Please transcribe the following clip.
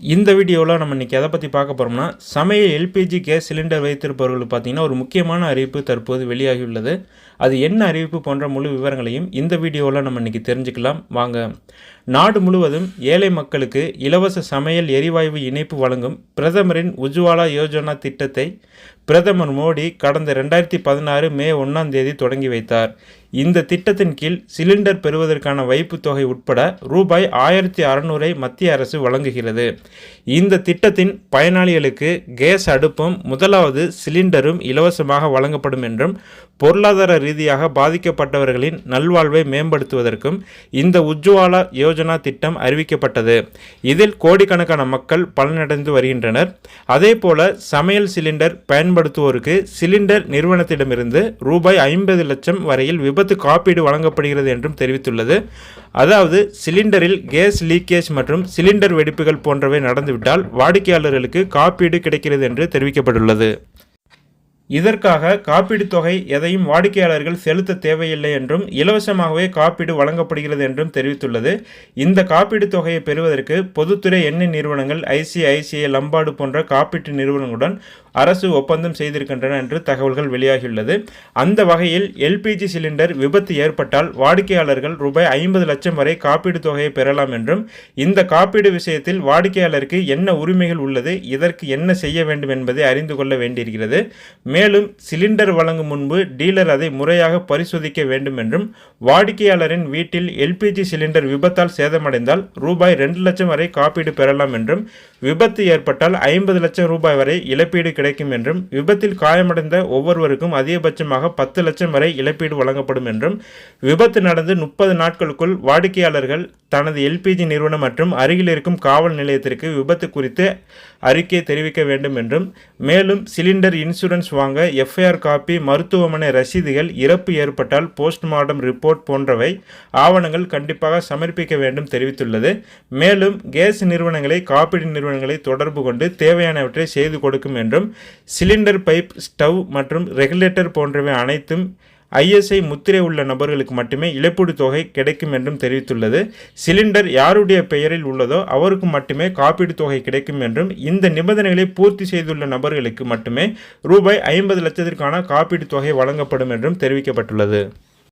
இந்த வீடியோவில் நம்ம இன்றைக்கி எதை பற்றி பார்க்க போகிறோம்னா சமையல் எல்பிஜி கேஸ் சிலிண்டர் வைத்திருப்பவர்கள் பார்த்தீங்கன்னா ஒரு முக்கியமான அறிவிப்பு தற்போது வெளியாகியுள்ளது. அது என்ன அறிவிப்பு போன்ற முழு விவரங்களையும் இந்த வீடியோவில் நம்ம இன்றைக்கி தெரிஞ்சுக்கலாம். வாங்க. நாடு முழுவதும் ஏழை மக்களுக்கு இலவச சமையல் எரிவாயு இணைப்பு வழங்கும் பிரதமரின் உஜ்வாலா யோஜனா திட்டத்தை பிரதமர் மோடி கடந்த ரெண்டாயிரத்தி பதினாறு மே ஒன்றாம் தேதி தொடங்கி வைத்தார். இந்த திட்டத்தின் கீழ் சிலிண்டர் பெறுவதற்கான வைப்புத் தொகை உட்பட ரூபாய் ஆயிரத்தி அறநூறை மத்திய அரசு வழங்குகிறது. இந்த திட்டத்தின் பயனாளிகளுக்கு கேஸ் அடுப்பும் முதலாவது சிலிண்டரும் இலவசமாக வழங்கப்படும் என்றும் பொருளாதார ரீதியாக பாதிக்கப்பட்டவர்களின் நல்வாழ்வை மேம்படுத்துவதற்கும் இந்த உஜ்வாலா யோஜனா திட்டம் அறிவிக்கப்பட்டது. இதில் கோடிக்கணக்கான மக்கள் பலனடைந்து வருகின்றனர். அதேபோல சமையல் சிலிண்டர் பயன்படுத்துவோருக்கு சிலிண்டர் நிறுவனத்திடமிருந்து ரூபாய் ஐம்பது லட்சம் வரையில் விபத்து காப்பீடு வழங்கப்படுகிறது என்றும் தெரிவித்துள்ளது. அதாவது சிலிண்டரில் கேஸ் லீக்கேஜ் மற்றும் சிலிண்டர் வெடிப்புகள் போன்றவை நடந்துவிட்டால் வாடிக்கையாளர்களுக்கு காப்பீடு கிடைக்கிறது என்று தெரிவிக்கப்பட்டுள்ளது. இதற்காக காப்பீடு தொகை எதையும் வாடிக்கையாளர்கள் செலுத்த தேவையில்லை என்றும் இலவசமாகவே காப்பீடு வழங்கப்படுகிறது என்றும் தெரிவித்துள்ளது. இந்த காப்பீடு தொகையை பெறுவதற்கு பொதுத்துறை எண்ணெய் நிறுவனங்கள் ஐசிஐசிஐ லம்பாடு போன்ற காப்பீட்டு நிறுவனங்களுடன் அரசு ஒப்பந்தம் செய்திருக்கின்றன என்று தகவல்கள் வெளியாகியுள்ளது. அந்த வகையில் எல்பிஜி சிலிண்டர் விபத்து ஏற்பட்டால் வாடிக்கையாளர்கள் ரூபாய் ஐம்பது லட்சம் வரை காப்பீடு தொகையை பெறலாம் என்றும் இந்த காப்பீடு விஷயத்தில் வாடிக்கையாளருக்கு என்ன உரிமைகள் உள்ளது இதற்கு என்ன செய்ய வேண்டும் என்பதை அறிந்து கொள்ள வேண்டியிருக்கிறது. மேலும் மேலும் சிலிண்டர் வழங்கும் முன்பு டீலர் அதை முறையாக பரிசோதிக்க வேண்டும் என்றும் வாடிக்கையாளரின் வீட்டில் எல்பிஜி சிலிண்டர் விபத்தால் சேதமடைந்தால் ரூபாய் ரெண்டு லட்சம் வரை காப்பீடு பெறலாம் என்றும் விபத்து ஏற்பட்டால் ஐம்பது லட்சம் ரூபாய் வரை இழப்பீடு கிடைக்கும் என்றும் விபத்தில் காயமடைந்த ஒவ்வொருவருக்கும் அதிகபட்சமாக பத்து லட்சம் வரை இழப்பீடு வழங்கப்படும் என்றும் விபத்து நடந்து முப்பது நாட்களுக்குள் வாடிக்கையாளர்கள் தனது எல்பிஜி நிறுவனம் மற்றும் அருகில் இருக்கும் காவல் நிலையத்திற்கு விபத்து குறித்து அறிக்கை தெரிவிக்க வேண்டும் என்றும் மேலும் சிலிண்டர் இன்சூரன்ஸ் வாங்க எஃப்ஐஆர் காப்பி மருத்துவமனை ரசீதுகள் இறப்பு ஏற்பட்டால் போஸ்ட்மார்ட்டம் ரிப்போர்ட் போன்றவை ஆவணங்கள் கண்டிப்பாக சமர்ப்பிக்க வேண்டும் தெரிவித்துள்ளது. மேலும் கேஸ் நிறுவனங்களை காப்பீடு நிறுவனங்களை தொடர்பு கொண்டு தேவையானவற்றை செய்து கொடுக்கும் என்றும் சிலிண்டர் பைப் ஸ்டவ் மற்றும் ரெகுலேட்டர் போன்றவை அனைத்தும் ஐஎஸ்ஐ முத்திரை உள்ள நபர்களுக்கு மட்டுமே இழப்பீடு தொகை கிடைக்கும் என்றும் தெரிவித்துள்ளது. சிலிண்டர் யாருடைய பெயரில் உள்ளதோ அவருக்கு மட்டுமே காப்பீடு தொகை கிடைக்கும் என்றும் இந்த நிபந்தனைகளை பூர்த்தி செய்துள்ள நபர்களுக்கு மட்டுமே ரூபாய் ஐம்பது லட்சத்திற்கான காப்பீடு தொகை வழங்கப்படும் என்றும் தெரிவிக்கப்பட்டுள்ளது.